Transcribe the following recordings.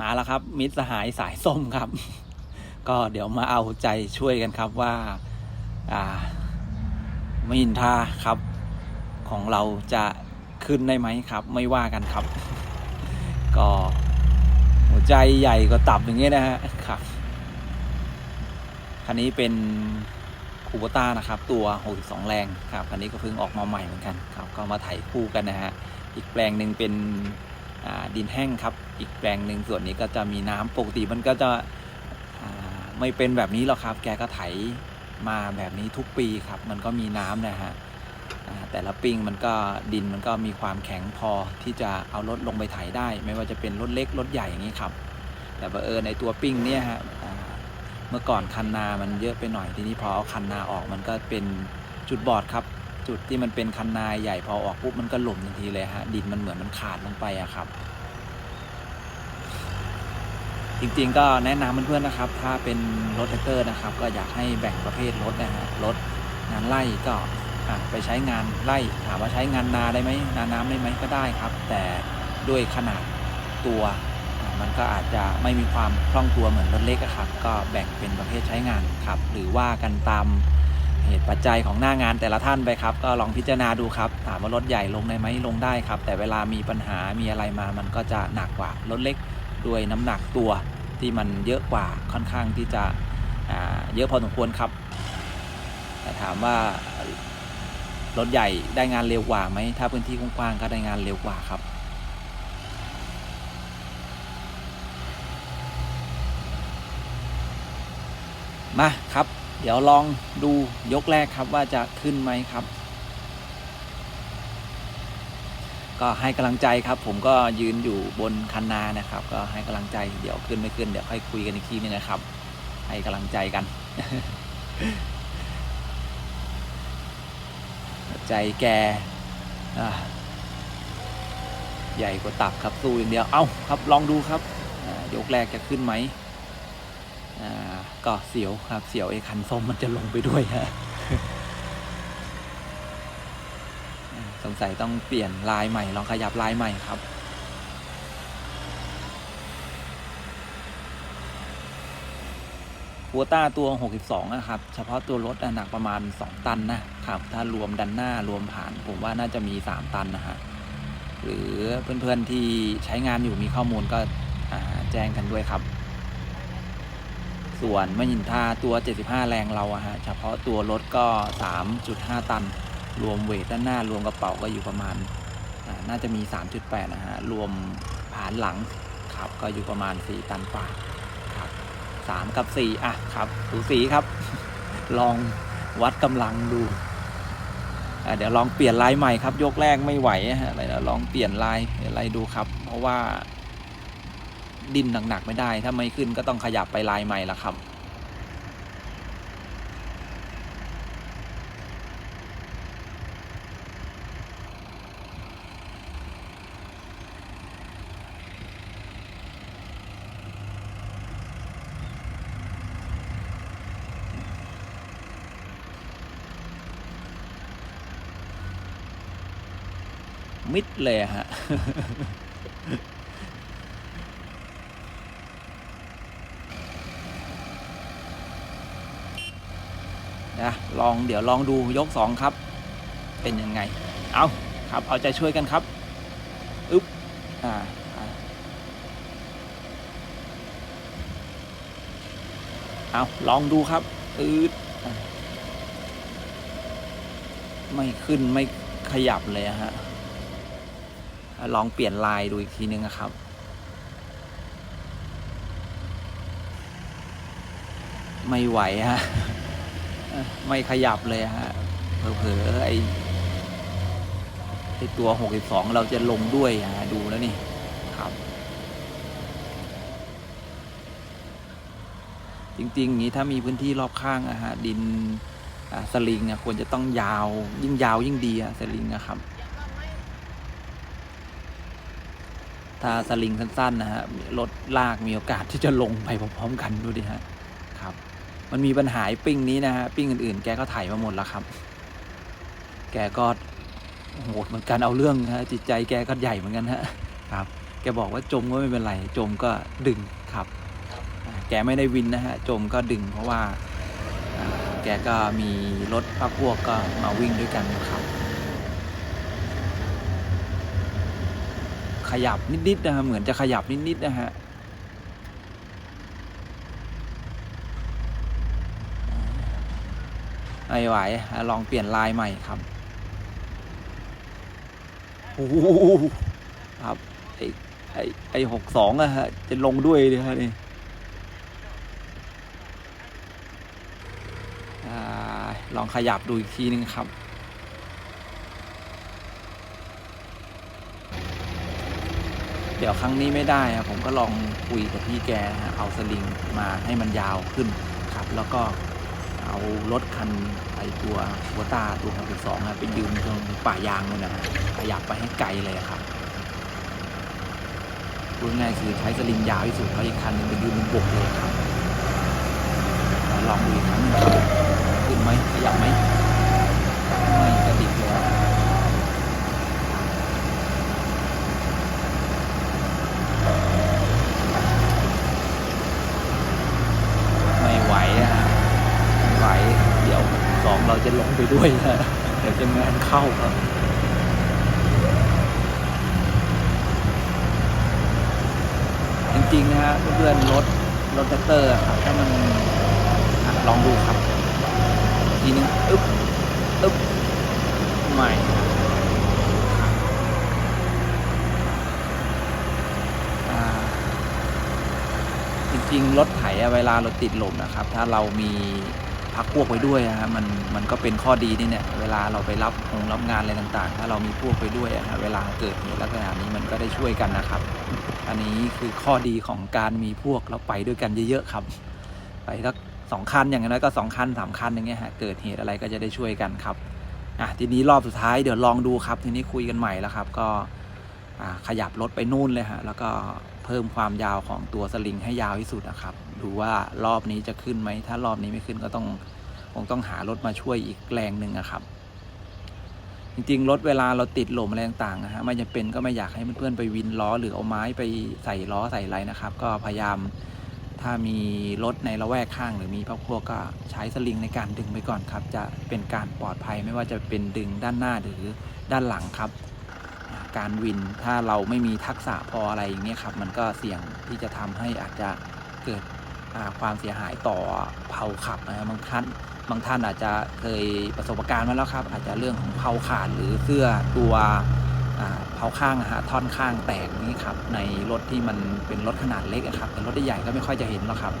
มาแล้วครับ มิตรสหายสายส้มครับ ก็เดี๋ยวมาเอาใจช่วยกันครับว่า อ่ามินทาครับ ของเราจะขึ้นได้ไหมครับ ไม่ว่ากันครับ ก็หัวใจใหญ่กว่าตับอย่างเงี้ยนะฮะครับคันนี้เป็นคูโบต้านะครับ ตัว 62 แรงครับคันนี้ก็เพิ่งออกมาใหม่เหมือนกันครับ ก็มาไถคู่กันนะฮะอีกแปลงหนึ่งเป็น ดินแห้งครับ อีกแปลงหนึ่งส่วนนี้ก็จะมีน้ำปกติมันก็จะไม่เป็นแบบนี้หรอกครับ แกก็ไถมาแบบนี้ทุกปีครับ มันก็มีน้ำนะฮะแต่ละปิ้งมันก็ดินมันก็มีความแข็งพอที่จะเอารถลงไปไถได้ ไม่ว่าจะเป็นรถเล็กรถใหญ่อย่างนี้ครับ แต่บังเอิญในตัวปิ้งเนี่ยฮะเมื่อก่อนคันนามันเยอะไปหน่อยทีนี้พอเอาคันนาออกมันก็เป็นจุดบอดครับ จุดที่มันเป็นคันนาใหญ่พอออกปุ๊บมันก็หล่มทันทีเลยฮะดินมันเหมือนมันขาดลงไปอะครับ จริงๆก็แนะนำเพื่อนๆนะครับ ถ้าเป็นรถแท็กเตอร์นะครับ ก็อยากให้แบ่งประเภทรถนะฮะรถงานไล่ก็ไปใช้งานไล่ถามว่าใช้งานนาได้ไหมนาน้ำได้ไหมก็ได้ครับ แต่ด้วยขนาดตัวมันก็อาจจะไม่มีความคล่องตัวเหมือนรถเล็กอะครับ ก็แบ่งเป็นประเภทใช้งานครับ หรือว่ากันตาม เหตุปัจจัยของหน้างานแต่ละท่านไปครับ ก็ลองพิจารณาดูครับ ถามว่ารถใหญ่ลงได้ไหมลงได้ครับ แต่เวลามีปัญหามีอะไรมามันก็จะหนักกว่ารถเล็กด้วยน้ำหนักตัวที่มันเยอะกว่าค่อนข้างที่จะเยอะพอสมควรครับแต่ถามว่ารถใหญ่ได้งานเร็วกว่าไหมถ้าพื้นที่กว้างๆก็ได้งานเร็วกว่าครับมาครับ เดี๋ยวลองดูยกแรกครับว่าจะขึ้นไหมครับ ก็ให้กำลังใจครับ ผมก็ยืนอยู่บนคันนานะครับ ก็ให้กำลังใจเดี๋ยวขึ้นไม่ขึ้นเดี๋ยวค่อยคุยกันอีกทีนึงนะครับ ให้กำลังใจกัน ใจแกใหญ่กว่าตับครับสู้อย่างเดียว เอ้าครับลองดูครับยกแรกจะขึ้นไหม อ่าก็เสียวครับเสียวไอ้คันส้มมันจะลงไปด้วยฮะสงสัยต้องเปลี่ยนลายใหม่ลองขยับลายใหม่ครับหัวต้าตัว 62 นะครับ เฉพาะตัวรถอะหนักประมาณ 2 ตันนะครับ ถ้ารวมดันหน้ารวมผ่าน ผมว่าน่าจะมี 3 ตันนะฮะ หรือเพื่อนๆที่ใช้งานอยู่มีข้อมูลก็แจ้งกันด้วยครับ ส่วนมะยินทาตัว 75 แรงเราอะฮะ เฉพาะตัวรถก็ 3.5 ตัน รวมเวทด้านหน้ารวมกระเป๋าก็อยู่ประมาณ น่าจะมี 3.8 นะฮะ รวมผานหลังครับก็อยู่ประมาณ 4 ตันกว่าครับ3กับ 4 อะครับสูสีครับ ลองวัดกำลังดูเดี๋ยวลองเปลี่ยนลายใหม่ครับ ยกแรกไม่ไหวอะฮะเดี๋ยวลองเปลี่ยนลายอะไรดูครับ เพราะว่า ดินหนักๆไม่ได้ ถ้าไม่ขึ้นก็ต้องขยับไปลายใหม่ละครับ มิดเลยฮะ นะลองเดี๋ยวลองดูยกสองครับ เป็นยังไง เอาครับเอาใจช่วยกันครับอึ๊บอ่าเอาลองดูครับอืดไม่ขึ้นไม่ขยับเลยฮะอะลองเปลี่ยนลายดูอีกทีนึงนะครับไม่ไหวฮะ ไม่ขยับเลยฮะเผลอๆไอ้ไอ้ตัว 62 เราจะลงด้วยฮะดูแล้วนี่ครับ จริงๆอย่างนี้ถ้ามีพื้นที่รอบข้างอะฮะดินสลิงอะควรจะต้องยาวยิ่งยาวยิ่งดีอะสลิงอะครับถ้าสลิงสั้นๆนะฮะรถลากมีโอกาสที่จะลงไปพร้อมๆกันดูดิฮะครับ มันมีปัญหาไอ้ปิ้งนี้นะฮะปิ้งอื่นๆ แกก็ถ่ายมาหมดแล้วครับ แกก็โหดเหมือนกันเอาเรื่องฮะจิตใจแกก็ใหญ่เหมือนกันฮะครับ แกบอกว่าจมก็ไม่เป็นไร จมก็ดึงครับอ่าแกไม่ได้วินนะฮะจมก็ดึงเพราะว่าอ่าแกก็มีรถพักพวกก็มาวิ่งด้วยกันนะครับ ขยับนิดๆนะฮะเหมือนจะขยับนิดๆนะฮะ ไม่ไหวลองเปลี่ยนลายใหม่ครับโอ้โหครับไอไอไอหกสองอะฮะจะลงด้วยเลยฮะนี่ลองขยับดูอีกทีนึงครับเดี๋ยวครั้งนี้ไม่ได้ครับผมก็ลองคุยกับพี่แก เอาสลิงมาให้มันยาวขึ้นครับ แล้วก็ เอารถคันไอตัวหัวตาตัวหกสองไปยืนตรงป่ายางเลยนนะฮะขยับไปให้ไกลเลยครับพูดง่ายคือใช้สลิงยาวที่สุดแล้วอีกคันนึงไปยืนบนบกเลยครับลองดูอีกครั้งหนึงขึ้นไหมขยับไหมไม่กระดิกเลย ไม่ไหวนะฮะไม่ไหว เดี๋ยวสองเราจะลงไป ด้วยนะเดี๋ยวจะงานเข้าครับจริงๆนะฮะเพื่อนๆรถรถแท็กเตอร์อะครับถ้ามันอลองดูครับ ทีนึงอึ๊บอึ๊บใหม่จริงๆรถไถเวลาเราติดลมนะครับ ถ้าเรามี พักพวกไว้ด้วยนะฮะมันมันก็เป็นข้อดีนี่เนี่ยเวลาเราไปรับงรับงานอะไรต่างๆ ถ้าเรามีพวกไปด้วยอะฮะเวลาเกิดเหตุลักษณะนี้มันก็ได้ช่วยกันนะครับ อันนี้คือข้อดีของการมีพวกแล้วไปด้วยกันเยอะๆครับ ไปสักสองคันอย่างน้อยก็สองคันสามคันอย่างเงี้ยฮะเกิดเหตุอะไรก็จะได้ช่วยกันครับอะทีนี้รอบสุดท้ายเดี๋ยวลองดูครับ ทีนี้คุยกันใหม่แล้วครับ ก็อ่าขยับรถไปนู่นเลยฮะแล้วก็ เพิ่มความยาวของตัวสลิงให้ยาวที่สุดนะครับ ดูว่ารอบนี้จะขึ้นไหม ถ้ารอบนี้ไม่ขึ้นก็ต้องคงต้องหารถมาช่วยอีกแรงหนึ่งนะครับ จริงๆ รถเวลาเราติดลมอะไรต่างๆนะฮะไม่จำเป็นก็ไม่อยากให้เพื่อนๆไปวินล้อหรือเอาไม้ไปใส่ล้อใส่อะไรนะครับ ก็พยายามถ้ามีรถในละแวกข้างหรือมีพักพวกก็ใช้สลิงในการดึงไปก่อนครับ จะเป็นการปลอดภัยไม่ว่าจะเป็นดึงด้านหน้าหรือด้านหลังครับ การวิน ถ้าเราไม่มีทักษะพออะไรอย่างเงี้ยครับ มันก็เสี่ยงที่จะทำให้อาจจะเกิดความเสียหายต่อเผาขับนะบางท่านบางท่านอาจจะเคยประสบการณ์มาแล้วครับ อาจจะเรื่องของเผาขาดหรือเสื้อตัวเผาข้างอะฮะท่อนข้างแตกนี่ครับ ในรถที่มันเป็นรถขนาดเล็กอะครับแต่รถใหญ่ก็ไม่ค่อยจะเห็นหรอกครับ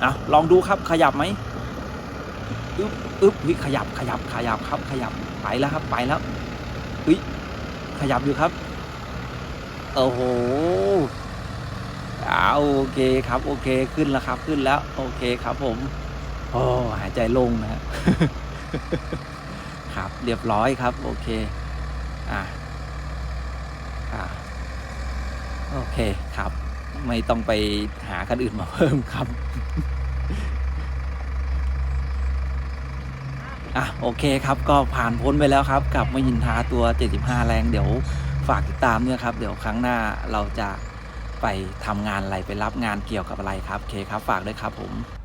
เอาลองดูครับขยับไหมอึ๊บอึ๊บขยับขยับขยับครับขยับไปแล้วครับไปแล้ว เฮ้ยขยับอยู่ครับโอ้โหอ่าโอเคครับโอเคขึ้นแล้วครับขึ้นแล้ว โอเคครับผมโอ้หายใจโลงนะฮะครับเรียบร้อยครับ โอเคอ่าอ่าโอเคครับ ไม่ต้องไปหาคันอื่นมาเพิ่มครับ อะโอเคครับก็ผ่านพ้นไปแล้วครับ กับมยินทาตัว 75 แรงเดี๋ยวฝากติดตามเนี่ยครับ เดี๋ยวครั้งหน้าเราจะไปทำงานอะไรไปรับงานเกี่ยวกับอะไรครับโอเคครับฝากด้วยครับผม